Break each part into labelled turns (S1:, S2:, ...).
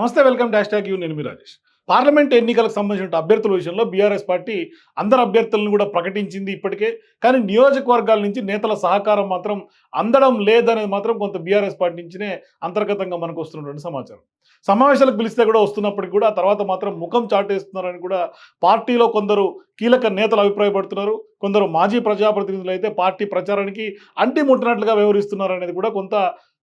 S1: నమస్తే welcome dash tag you నేను మీ Rajesh. Parliament ఎన్నికలకు సంబంధించిన అభ్యర్థుల విషయంలో బీఆర్ఎస్ పార్టీ అందరు అభ్యర్థులను కూడా ప్రకటించింది ఇప్పటికే. కానీ నియోజకవర్గాల నుంచి నేతల సహకారం మాత్రం అందడం లేదనేది మాత్రం కొంత బీఆర్ఎస్ పార్టీ నుంచినే అంతర్గతంగా మనకు వస్తున్నటువంటి సమాచారం. సమావేశాలకు పిలిస్తే కూడా వస్తున్నప్పటికీ కూడా తర్వాత మాత్రం ముఖం చాటేస్తున్నారని కూడా పార్టీలో కొందరు కీలక నేతలు అభిప్రాయపడుతున్నారు. కొందరు మాజీ ప్రజాప్రతినిధులు అయితే పార్టీ ప్రచారానికి అంటి ముట్టినట్లుగా వ్యవహరిస్తున్నారు అనేది కూడా కొంత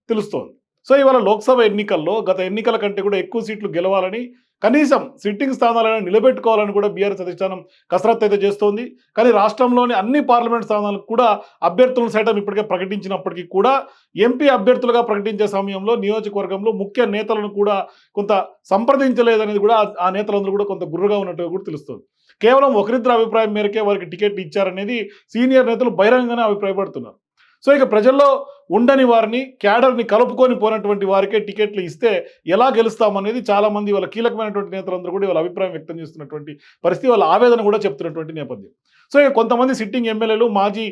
S1: తెలుస్తోంది. సో ఇవాళ లోక్సభ ఎన్నికల్లో గత ఎన్నికల కంటే కూడా ఎక్కువ సీట్లు గెలవాలని కనీసం సిట్టింగ్ స్థానాలను నిలబెట్టుకోవాలని కూడా బీఆర్ఎస్ అధిష్టానం కసరత్తు అయితే చేస్తోంది. కానీ రాష్ట్రంలోని అన్ని పార్లమెంట్ స్థానాలకు కూడా అభ్యర్థులను సైతం ఇప్పటికే ప్రకటించినప్పటికీ కూడా ఎంపీ అభ్యర్థులుగా ప్రకటించే సమయంలో నియోజకవర్గంలో ముఖ్య నేతలను కూడా కొంత సంప్రదించలేదనేది కూడా ఆ- నేతలందరూ కూడా కొంత గుర్రుగా ఉన్నట్టుగా కూడా తెలుస్తుంది. కేవలం ఒకరిద్దరు అభిప్రాయం మేరకే వారికి టికెట్ ఇచ్చారనేది సీనియర్ నేతలు బహిరంగంగానే అభిప్రాయపడుతున్నారు. సో ఇక ప్రజల్లో ఉండని వారిని క్యాడర్ని కలుపుకొని పోయినటువంటి వారికే టికెట్లు ఇస్తే ఎలా గెలుస్తామనేది చాలామంది వాళ్ళ కీలకమైనటువంటి నేతలందరూ కూడా వాళ్ళ అభిప్రాయం వ్యక్తం చేస్తున్నటువంటి పరిస్థితి వాళ్ళ ఆవేదన కూడా చెప్తున్నటువంటి నేపథ్యం. సో ఇక కొంతమంది సిట్టింగ్ ఎమ్మెల్యేలు మాజీ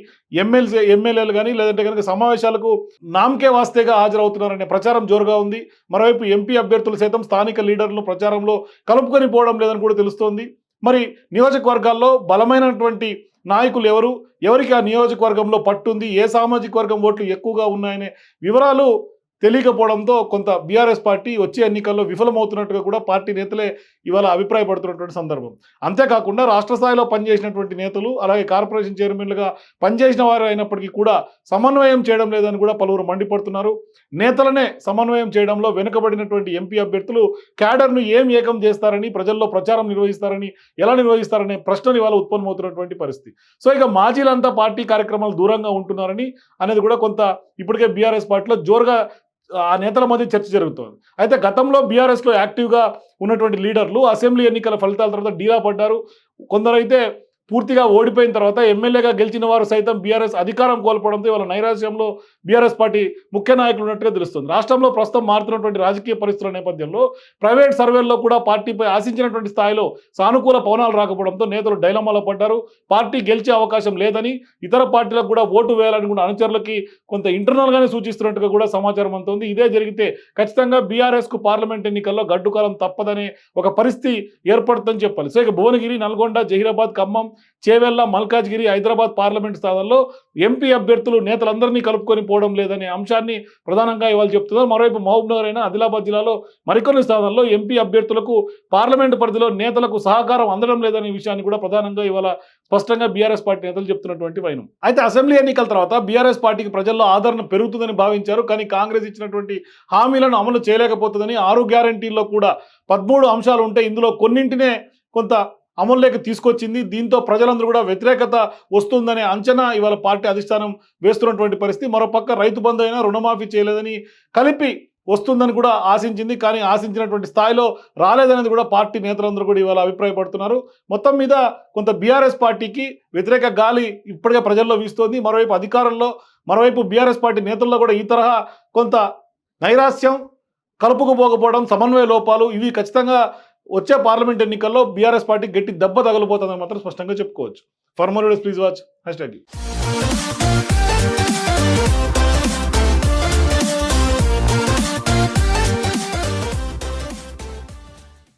S1: ఎమ్మెల్సీ ఎమ్మెల్యేలు కానీ లేదంటే కనుక సమావేశాలకు నామకే వాస్తేగా హాజరవుతున్నారనే ప్రచారం జోరుగా ఉంది. మరోవైపు ఎంపీ అభ్యర్థులు సైతం స్థానిక లీడర్లను ప్రచారంలో కలుపుకొని పోవడం లేదని కూడా తెలుస్తోంది. మరి నియోజకవర్గాల్లో బలమైనటువంటి నాయకులు ఎవరు? ఎవరికి ఆ నియోజకవర్గంలో పట్టుంది? ఏ సామాజిక వర్గం ఓట్లు ఎక్కువగా ఉన్నాయనే వివరాలు తెలియకపోవడంతో కొంత బీఆర్ఎస్ పార్టీ వచ్చే ఎన్నికల్లో విఫలమవుతున్నట్టుగా కూడా పార్టీ నేతలే ఇవాళ అభిప్రాయపడుతున్నటువంటి సందర్భం. అంతేకాకుండా రాష్ట్ర స్థాయిలో పనిచేసినటువంటి నేతలు అలాగే కార్పొరేషన్ చైర్మన్లుగా పనిచేసిన వారు అయినప్పటికీ కూడా సమన్వయం చేయడం లేదని కూడా పలువురు మండిపడుతున్నారు. నేతలనే సమన్వయం చేయడంలో వెనుకబడినటువంటి ఎంపీ అభ్యర్థులు క్యాడర్ను ఏం ఏకం చేస్తారని ప్రజల్లో ప్రచారం నిర్వహిస్తారని ఎలా నిర్వహిస్తారనే ప్రశ్నలు ఇవాళ ఉత్పన్నమవుతున్నటువంటి పరిస్థితి. సో ఇక మాజీలంతా పార్టీ కార్యక్రమాలు దూరంగా ఉంటున్నారని అనేది కూడా కొంత ఇప్పటికే బీఆర్ఎస్ పార్టీలో జోరుగా ఆ నేతల మధ్య చర్చ జరుగుతోంది. అయితే గతంలో బీఆర్ఎస్లో యాక్టివ్గా ఉన్నటువంటి లీడర్లు అసెంబ్లీ ఎన్నికల ఫలితాల తర్వాత డీలా పడ్డారు. కొందరైతే పూర్తిగా ఓడిపోయిన తర్వాత ఎమ్మెల్యేగా గెలిచిన వారు సైతం బీఆర్ఎస్ అధికారం కోల్పోవడంతో ఇవాళ నైరాశ్యంలో బీఆర్ఎస్ పార్టీ ముఖ్య నాయకులు ఉన్నట్టుగా తెలుస్తుంది. రాష్ట్రంలో ప్రస్తుతం మారుతున్నటువంటి రాజకీయ పరిస్థితుల నేపథ్యంలో ప్రైవేట్ సర్వేల్లో కూడా పార్టీపై ఆశించినటువంటి స్థాయిలో సానుకూల పవనాలు రాకపోవడంతో నేతలు డైలమాలో పడ్డారు. పార్టీ గెలిచే అవకాశం లేదని ఇతర పార్టీలకు కూడా ఓటు వేయాలని కూడా అనుచరులకి కొంత ఇంటర్నల్గానే సూచిస్తున్నట్టుగా కూడా సమాచారం అందుతుంది. ఇదే జరిగితే ఖచ్చితంగా బీఆర్ఎస్కు పార్లమెంట్ ఎన్నికల్లో గడ్డుకాలం తప్పదనే ఒక పరిస్థితి ఏర్పడుతుందని చెప్పాలి. సో ఇక భువనగిరి నల్గొండ జహీరాబాద్ ఖమ్మం చేవెళ్ళ మల్కాజ్గిరి హైదరాబాద్ పార్లమెంట్ స్థానాల్లో ఎంపీ అభ్యర్థులు నేతలందరినీ కలుపుకొని పోవడం లేదనే అంశాన్ని ప్రధానంగా ఇవాళ చెప్తున్నారు. మరోవైపు మహబూబ్ నగర్ అయినా ఆదిలాబాద్ జిల్లాలో మరికొన్ని స్థానాల్లో ఎంపీ అభ్యర్థులకు పార్లమెంట్ పరిధిలో నేతలకు సహకారం అందడం లేదనే విషయాన్ని కూడా ప్రధానంగా ఇవాళ స్పష్టంగా బీఆర్ఎస్ పార్టీ నేతలు చెప్తున్నటువంటి వైనం. అయితే అసెంబ్లీ ఎన్నికల తర్వాత బీఆర్ఎస్ పార్టీకి ప్రజల్లో ఆదరణ పెరుగుతుందని భావించారు. కానీ కాంగ్రెస్ ఇచ్చినటువంటి హామీలను అమలు చేయలేకపోతుందని ఆరు గ్యారంటీల్లో కూడా పదమూడు అంశాలు ఉంటే ఇందులో కొన్నింటినే కొంత అమల్లోకి తీసుకొచ్చింది. దీంతో ప్రజలందరూ కూడా వ్యతిరేకత వస్తుందనే అంచనా ఇవాళ పార్టీ అధిష్టానం వేస్తున్నటువంటి పరిస్థితి. మరోపక్క రైతు బంధు అయినా రుణమాఫీ చేయలేదని కలిపి వస్తుందని కూడా ఆశించింది. కానీ ఆశించినటువంటి స్థాయిలో రాలేదనేది కూడా పార్టీ నేతలందరూ కూడా ఇవాళ అభిప్రాయపడుతున్నారు. మొత్తం మీద కొంత బీఆర్ఎస్ పార్టీకి వ్యతిరేక గాలి ఇప్పటికే ప్రజల్లో వీస్తోంది. మరోవైపు అధికారంలో మరోవైపు బీఆర్ఎస్ పార్టీ నేతల్లో కూడా ఈ తరహా కొంత నైరాస్యం కలుపుకుపోకపోవడం సమన్వయ లోపాలు ఇవి ఖచ్చితంగా వచ్చే పార్లమెంట్ ఎన్నికల్లో బీఆర్ఎస్ పార్టీ గట్టి దెబ్బ తగలిపోతుందని మాత్రం స్పష్టంగా చెప్పుకోవచ్చు. For more please watch hashtag